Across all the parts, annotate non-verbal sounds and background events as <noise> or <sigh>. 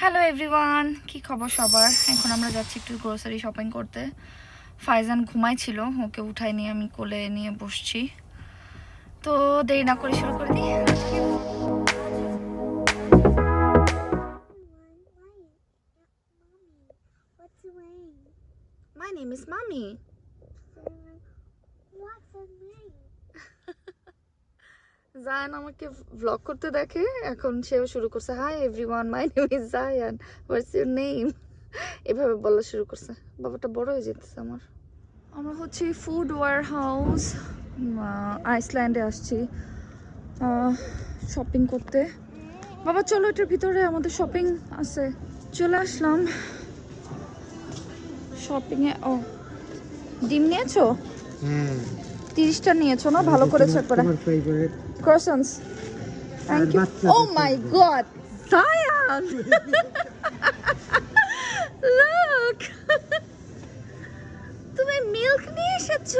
Hello everyone কি খবর সবার? এখন আমরা যাচ্ছি একটু গ্রোসারি শপিং করতে। ফাইজান ঘুমাইছিল ওকে উঠাই নিয়ে আমি কোলে নিয়ে বসছি। তো দেরি না করে শুরু করে দিই। The name? My name is মামি What's the name? জায়ান আমাকে ভ্লগ করতে দেখে এখন সেও শুরু করছে hi everyone my name is Zayan what's your name এভাবে বলা শুরু করছে। বাবাটা বড় হয়ে যেতেছে আমার। আমরা হচ্ছে ফুড ওয়ার হাউস আইসল্যান্ডে আসছি শপিং করতে। বাবা চলো এটার ভিতরে আমাদের শপিং আছে। চলে আসলাম। শপিংয়ে ও ডিম নিয়েছো? তিরিশটা নিয়েছো না? ভালো করেছ একবারে। তোমার ফেভারিট croissants. Thank you. বাচ্চাদের Oh my favorite. god, <laughs> তুমি মিল্ক নিয়ে এসেছ?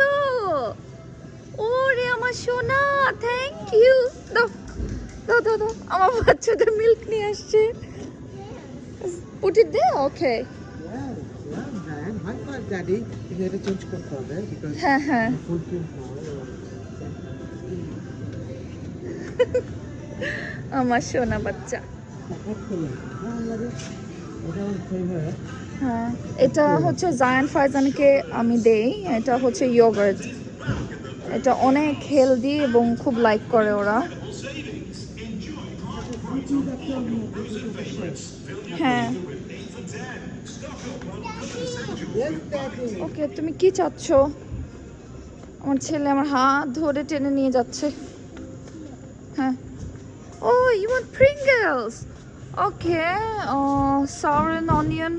ওরে আমার সোনা থ্যাংক ইউ দাও দাও দাও দাও। আমার বাচ্চাদের মিল্ক নিয়ে আসছে। পুট ইট দে ওকে এটা চেঞ্জ করতে হবে হ্যাঁ হ্যাঁ। <laughs> আমার সোনা বাচ্চা। হ্যাঁ এটা হচ্ছে জায়ান ফাইজানকে আমি দেই এটা হচ্ছে ইয়োগার্ট এটা অনেক হেলদি এবং খুব লাইক করে ওরা। হ্যাঁ। ওকে তুমি কি চাচ্ছ? আমার ছেলে আমার হাত ধরে টেনে নিয়ে যাচ্ছে। হ্যাঁ। ও you okay sour and onion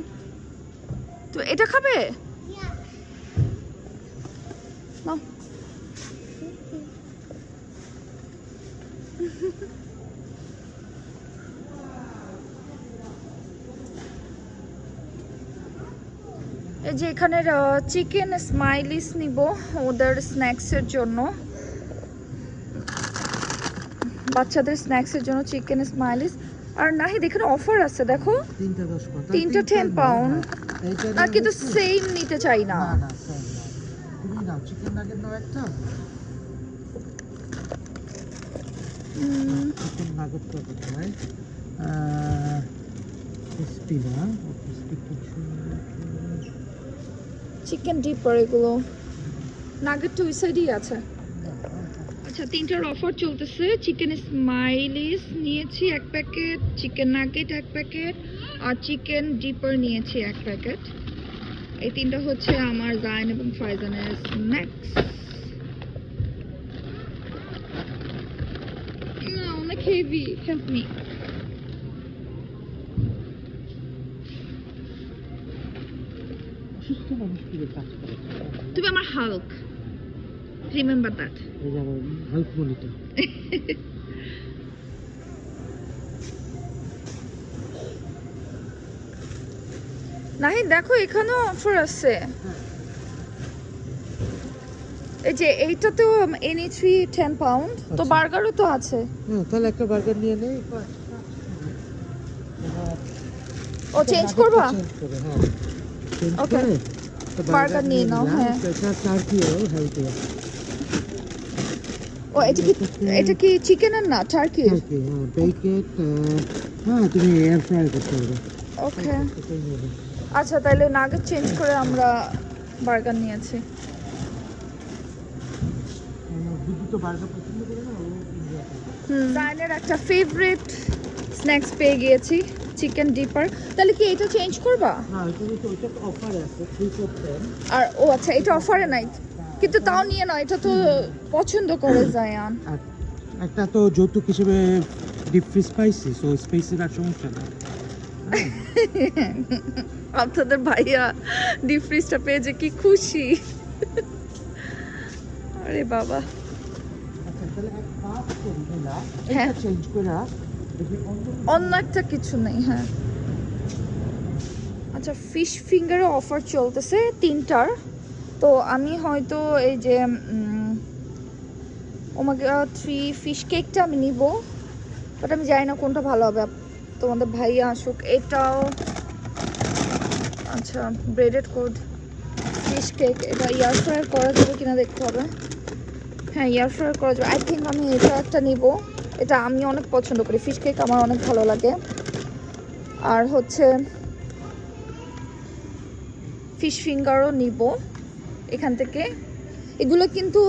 তো এটা খাবে? Yeah. এই যে এখানের চিকেন স্মাইলিস নিব ওদের স্ন্যাক্সের জন্য। বাচ্চাদের স্ন্যাক্সের জন্য চিকেন স্মাইলিস আর নাহিদ এখানে অফার আছে দেখো। তিনটা দশ পাউন্ড। 10 pound। আর কিন্তু সেম নিতে চাই না। না না। চিকেন ডিপার এগুলো। নাগেট তো ওই সাইডেই আছে। আচ্ছা তিনটার অফার চলতেছে। চিকেন স্মাইলিস নিয়েছি এক প্যাকেট চিকেন নাগেট এক প্যাকেট আর চিকেন ডিপার নিয়েছি এক প্যাকেট এই তিনটা হচ্ছে আমার জায়ন এবং ফাইজানের স্ন্যাক্স অনেক হেভি হেল্প মি সুস্থ মানুষ কি কাজ করে তুমি আমার হাল্ক রিমেম্বার দ্যাট যে আমার নাহি দেখো এখানেও অফার আছে। এই যে এইটাতেও এনি থ্রি টেন পাউন্ড তো। বার্গারও তো আছে। হ্যাঁ তাহলে একটা বার্গার নিয়ে নেই ও চেঞ্জ করবা? চেঞ্জ হ্যাঁ। Burger নিয়ে নাও, হ্যাঁ। ও এটা কি এটা কি চিকেনের না টার্কি হ্যাঁ হ্যাঁ তুমি এয়ার ফ্রাই করতে পারবে। ওকে নাও। আচ্ছা তাহলে নাগেট চেঞ্জ করে আমরা বার্গার নিয়েছি। বার্গার। হুম। একটা ফেভারিট স্ন্যাক্স পেয়ে গিয়েছি। Chicken dipper. তাহলে কি এটা চেঞ্জ করবা? হ্যাঁ ফোর আর ও আচ্ছা এটা অফারে নাই। কিন্তু তাও নিয়ে নাও এটা তো পছন্দ করে জায়ান। একটা তো যৌতুক হিসেবে ডিপ ফ্রিজ পাইছি সো স্পেসের আর সমস্যা না <laughs> আপনাদের ভাইয়া ডিপ ফ্রিজটা পেয়ে যে কি খুশি। আরে বাবা। আচ্ছা তাহলে এক কাজ করি না? হ্যাঁ। এটা চেঞ্জ করে অন্য একটা কিছু নেই হ্যাঁ। আচ্ছা ফিশ ফিঙ্গারে অফার চলতেছে তিনটার। তো আমি হয়তো এই যে ওমাগা থ্রি ফিশ কেকটা আমি নিব। বাট আমি জানি না কোনটা ভালো হবে। তোমাদের ভাইয়া আসুক। এটাও আচ্ছা ব্রেডেড কোড ফিশ কেক এটা এয়ার ফ্রায়ার করা যাবে কিনা দেখতে হবে। হ্যাঁ এয়ার ফ্রায়ার করা যাবে। আই থিঙ্ক আমি এটা একটা নিব। এটা আমি অনেক পছন্দ করি। ফিশ কেক আমার অনেক ভালো লাগে। আর হচ্ছে ফিশ ফিঙ্গারও নিব এখান থেকে। এগুলো কিন্তু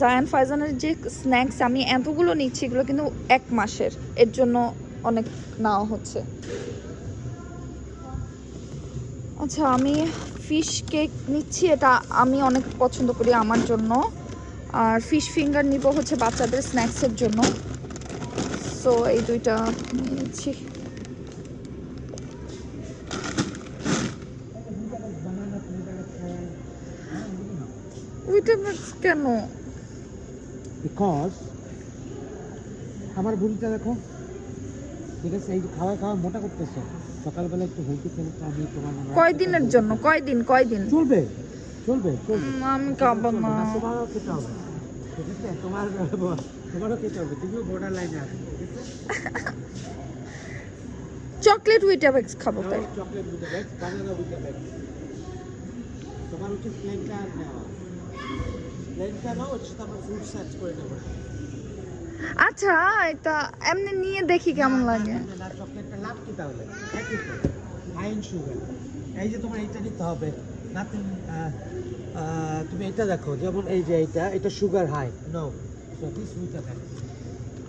জায়ান ফাইজানের যে স্ন্যাক্স আমি এতগুলো নিচ্ছি, এগুলো কিন্তু এক মাসের। এর জন্য অনেক নেওয়া হচ্ছে। আচ্ছা আমি ফিশ কেক নিচ্ছি, এটা আমি অনেক পছন্দ করি আমার জন্য। আর ফিশ ফিঙ্গার নিব হচ্ছে বাচ্চাদের স্ন্যাক্সের জন্য। সো এই দুইটা নিয়ে নিচ্ছি উইটামিক্স কেন? বিকজ আমার ভুলটা দেখো ঠিক আছে এই খাওয়া খাওয়া মোটা করতেছো সকালবেলা একটু হেলদি খেলে তো আমি তোমার হয়- কয়দিনের জন্য? কয়দিন? কয়দিন? চলবে চলবে চলবে। আমি খাব না। তোমার তোমারও খেতে হবে তুমিও বর্ডার লাইনে চকলেট খাব তাই চকলেট বানানা তোমার প্লেনটা নেওয়া প্লেনটা নাও আমরা সার্চ করে নেব আচ্ছা এটা এমনি নিয়ে দেখি কেমন লাগে না চকলেটটা লাভ কি তাহলে একই তো ফাইন সুগার এই যে তোমার এইটা নিতে হবে নাথিং তুমি এটা দেখো যেমন এই যে এইটা এটা sugar high no so this with a bag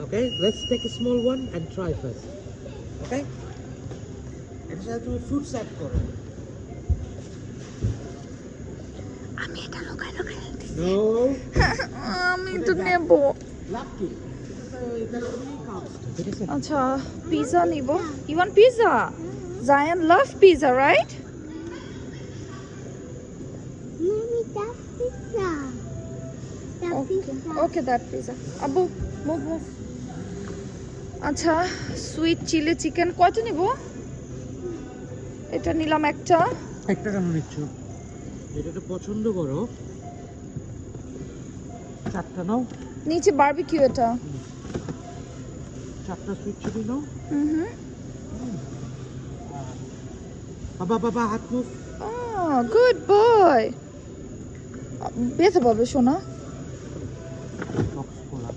okay let's take a small one and try first okay এটার সাথে তুমি ফ্রুটস অ্যাড করো আমি এটা লোকাই লোকাই নো আমি তো নেব লাভ কি এটা তুমি কাউন্ট ঠিক আছে আচ্ছা পিজা নিব you want pizza Zayan love pizza right okay. That pizza আব্বু মুভ মুভ আচ্ছা সুইট চিলি চিকেন কয়টা নিব? এটা নিলাম একটা। একটা কেন নিচ্ছ? যেটা পছন্দ করো। চারটা নাও। নিচে বারবিকিউ এটা। চারটা সুইট চিলি নাও। হুম হুম। বাবা বাবা হাত মুখ। গুড বয় বেঁধে পাবে শোনা বক্স খোলা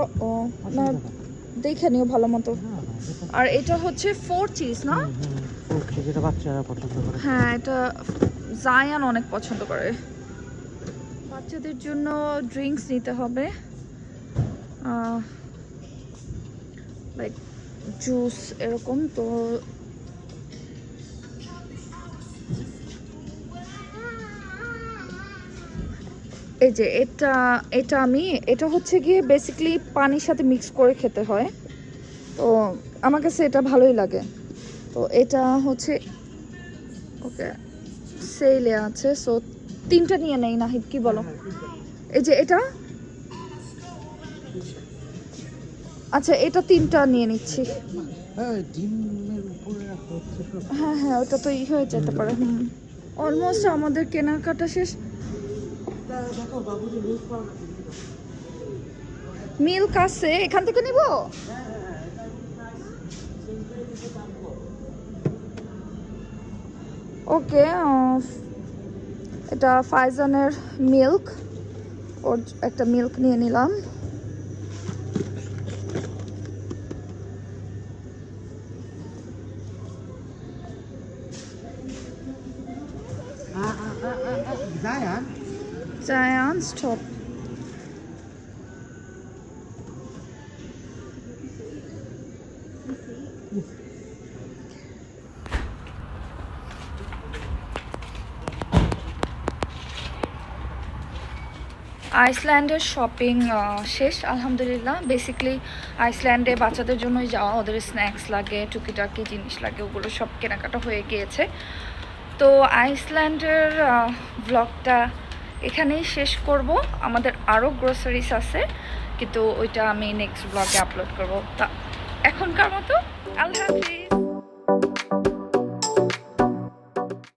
ও ও না, দেখে নিও ভালো মতো। আর এটা হচ্ছে ফোর চিজ না? যেটা বাচ্চারা পছন্দ করে হ্যাঁ এটা জায়ান অনেক পছন্দ করে। বাচ্চাদের জন্য ড্রিঙ্কস নিতে হবে। লাইক জুস এরকম, তো এই যে এটা এটা আমি এটা হচ্ছে গিয়ে বেসিক্যালি পানির সাথে মিক্স করে খেতে হয়। তো আমার কাছে এটা ভালোই লাগে। তো এটা হচ্ছে ওকে সেলে আছে। সো তিনটা নিয়ে নেই নাহিদ কি বলো? এই যে এটা? আচ্ছা এটা তিনটা নিয়ে নিচ্ছি। হ্যাঁ। হ্যাঁ হ্যাঁ ওটা তো ই হয়ে যেতে পারে। হুম। অলমোস্ট আমাদের কেনাকাটা শেষ তা দেখো বাবুজি লুজ পাও না কিন্তু। মিল্ক আছে এখান থেকে নিব? ওকে এটা ফাইজানের মিল্ক। ওর একটা মিল্ক নিয়ে নিলাম। স্টপ আইসল্যান্ডের শপিং শেষ, আলহামদুলিল্লাহ। বেসিক্যালি আইসল্যান্ডে বাচ্চাদের জন্যই যাওয়া, ওদের স্ন্যাক্স লাগে, টুকিটাকি জিনিস লাগে, ওগুলো সব কেনাকাটা হয়ে গিয়েছে। তো আইসল্যান্ডের ব্লগটা এখানেই শেষ করব। আমাদের আরও গ্রোসারিস আছে, কিন্তু ওইটা আমি নেক্সট ব্লগে আপলোড করব। তা, এখনকার মতো, আল্লাহ হাফিজ।